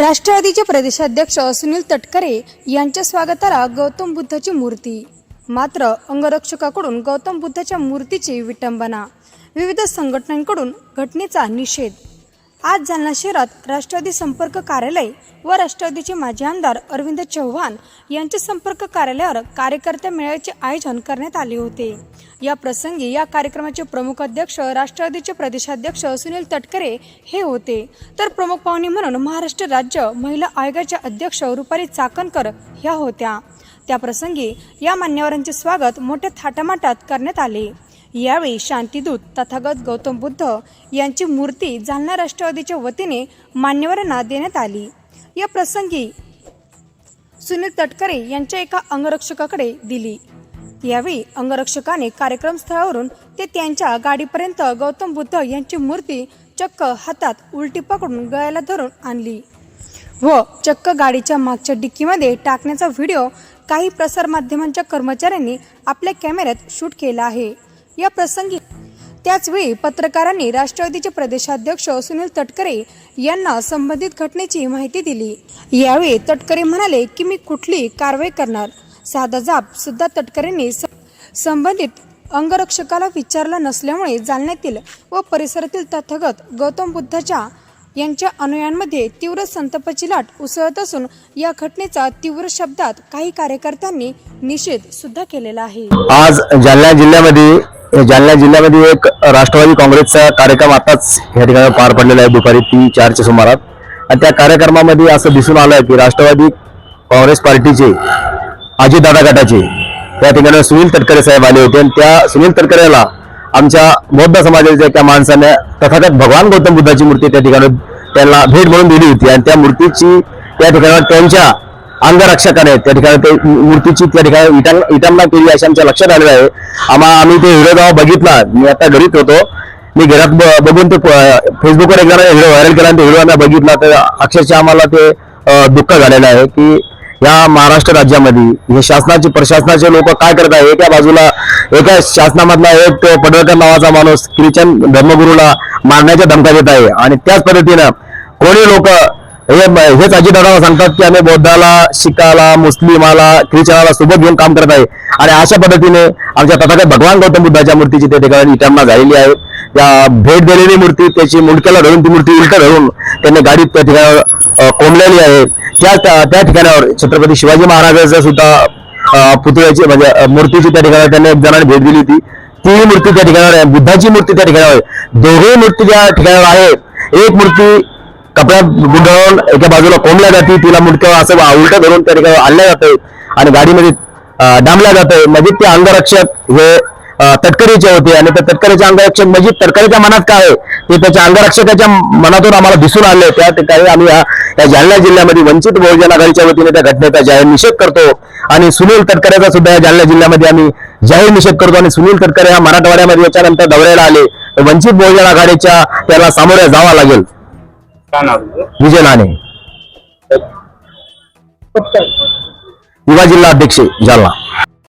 राष्ट्रवादीचे प्रदेशाध्यक्ष सुनील तटकरे यांच्या स्वागताला गौतम बुद्धाची मूर्ती. मात्र अंगरक्षकाकडून गौतम बुद्धाच्या मूर्तीची विटंबना. विविध संघटनांकडून घटनेचा निषेध. आज जालना शहरात राष्ट्रवादी संपर्क कार्यालय व राष्ट्रवादीचे माजी आमदार अरविंद चव्हाण यांच्या संपर्क कार्यालयावर कार्यकर्त्या मेळाव्याचे आयोजन करण्यात आले होते. या प्रसंगी या कार्यक्रमाचे प्रमुख अध्यक्ष राष्ट्रवादीचे प्रदेशाध्यक्ष सुनील तटकरे हे होते. तर प्रमुख पाहुणे म्हणून महाराष्ट्र राज्य महिला आयोगाच्या अध्यक्ष रुपाली चाकणकर ह्या होत्या. त्याप्रसंगी या मान्यवरांचे स्वागत मोठ्या थाटामाटात करण्यात आले. यावेळी शांतीदूत तथागत गौतम बुद्ध यांची मूर्ती जालना राष्ट्रवादीच्या वतीने मान्यवरांना देण्यात आली. या प्रसंगी सुनील तटकरे यांच्या एका अंगरक्षकाकडे दिली. यावेळी अंगरक्षकाने कार्यक्रम स्थळावरून ते त्यांच्या गाडीपर्यंत गौतम बुद्ध यांची मूर्ती चक्क हातात उलटी पकडून गळ्याला धरून आणली व चक्क गाडीच्या मागच्या डिक्कीमध्ये टाकण्याचा व्हिडिओ काही प्रसारमाध्यमांच्या कर्मचाऱ्यांनी आपल्या कॅमेऱ्यात शूट केला आहे. या प्रसंगी त्याचवेळी पत्रकारांनी राष्ट्रवादीचे प्रदेशाध्यक्ष सुनील तटकरे यांना संबंधित घटनेची माहिती दिली. यावेळी तटकरे म्हणाले की मी कुठली कारवाई करणार. साधा जाब सुद्धा तटकरेंनी संबंधित अंगरक्षकाला विचारला नसल्यामुळे जालन्यातील व परिसरातील तथागत गौतम बुद्धाच्या यांच्या अनुयायांमध्ये तीव्र संतापाची लाट उसळत असून या घटनेचा तीव्र शब्दात काही कार्यकर्त्यांनी निषेध सुद्धा केलेला आहे. आज जालना जिल्ह्यामध्ये जालना जिल्ह्यामध्ये एक राष्ट्रवादी काँग्रेसचा कार्यक्रम आताच या ठिकाणी पार पडलेला आहे. दुपारी तीन चारच्या सुमारात. आणि त्या कार्यक्रमामध्ये असं दिसून आलं की राष्ट्रवादी काँग्रेस पार्टीचे अजितदादा गटाचे त्या ठिकाणी सुनील तटकरे साहेब आले होते. आणि त्या सुनील तटकरेला आमच्या बौद्ध समाजाच्या एका माणसाने तथागत भगवान गौतम बुद्धाची मूर्ती त्या ठिकाणी त्यांना भेट म्हणून दिली होती. आणि त्या मूर्तीची त्या ठिकाणी त्यांच्या अंगरक्षकाने त्या ठिकाणी ते मूर्तीची त्या ठिकाणी इटांग इटांना केली अशी आमच्या लक्षात आलेलं आहे. आम्हा आम्ही ते हिरो जेव्हा बघितला मी आता घरीच होतो. मी घरात ब- बघून ते फेसबुकवर एकदा व्हिडिओ व्हायरल केला आणि ते व्हिडिओ आम्ही बघितला तर अक्षरशः आम्हाला ते दुःख झालेलं आहे की या महाराष्ट्र राज्यामध्ये हे शासनाचे प्रशासनाचे लोक काय करत आहे? एका बाजूला एका शासनामधला एक पडळकर नावाचा माणूस ख्रिश्चन धर्मगुरूला मारण्याच्या धमका देत आहे. आणि त्याच पद्धतीनं कोणी लोक हेच अजितदादाला सांगतात की आम्ही बौद्धाला शिखाला मुस्लिमाला ख्रिश्चनाला सोबत घेऊन काम करत आहे. आणि अशा पद्धतीने आमच्या तथागत भगवान गौतम बुद्धाच्या मूर्तीची त्या ठिकाणी इटांना झालेली आहे. त्या भेट दिलेली मूर्ती त्याची मुंडक्याला धरून ती मूर्ती उलट धरून त्यांनी गाडीत त्या ठिकाणावर कोंबलेली आहे. त्या त्या ठिकाणावर छत्रपती शिवाजी महाराजांचा सुद्धा पुतळ्याची म्हणजे मूर्तीची त्या ठिकाणी त्यांनी एक जणांनी भेट दिली होती. ती मूर्ती त्या ठिकाणावर आहे. बुद्धाची मूर्ती त्या ठिकाणावर आहे. दोघे मूर्ती त्या ठिकाणावर आहे एक मूर्ती कपड्यात गुंडाळून एका बाजूला कोंबल्या जाते तिला मुडक्या असं उलट धरून त्या ठिकाणी आणल्या जाते आणि गाडीमध्ये डांबल्या जाते म्हणजे ते अंगरक्षक हे तटकरीचे होते आणि त्या तटकरीचे अंगरक्षक म्हणजे तटकरीच्या मनात काय आहे? ते त्याच्या अंगरक्षकाच्या मनातून आम्हाला दिसून आले. त्या ठिकाणी आम्ही या जालना जिल्ह्यामध्ये वंचित बहुजन आघाडीच्या वतीने त्या घटनेचा जाहीर निषेध करतो आणि सुनील तटकरेचा सुद्धा या जालना जिल्ह्यामध्ये आम्ही जाहीर निषेध करतो आणि सुनील तटकरे हा मराठवाड्यामध्ये याच्यानंतर दौऱ्याला आले. तर वंचित बहुजन आघाडीच्या त्याला सामोरे जावा लागेल. काय नाव तुझं? विजय नाणे. युवा जिल्हा अध्यक्ष जालना.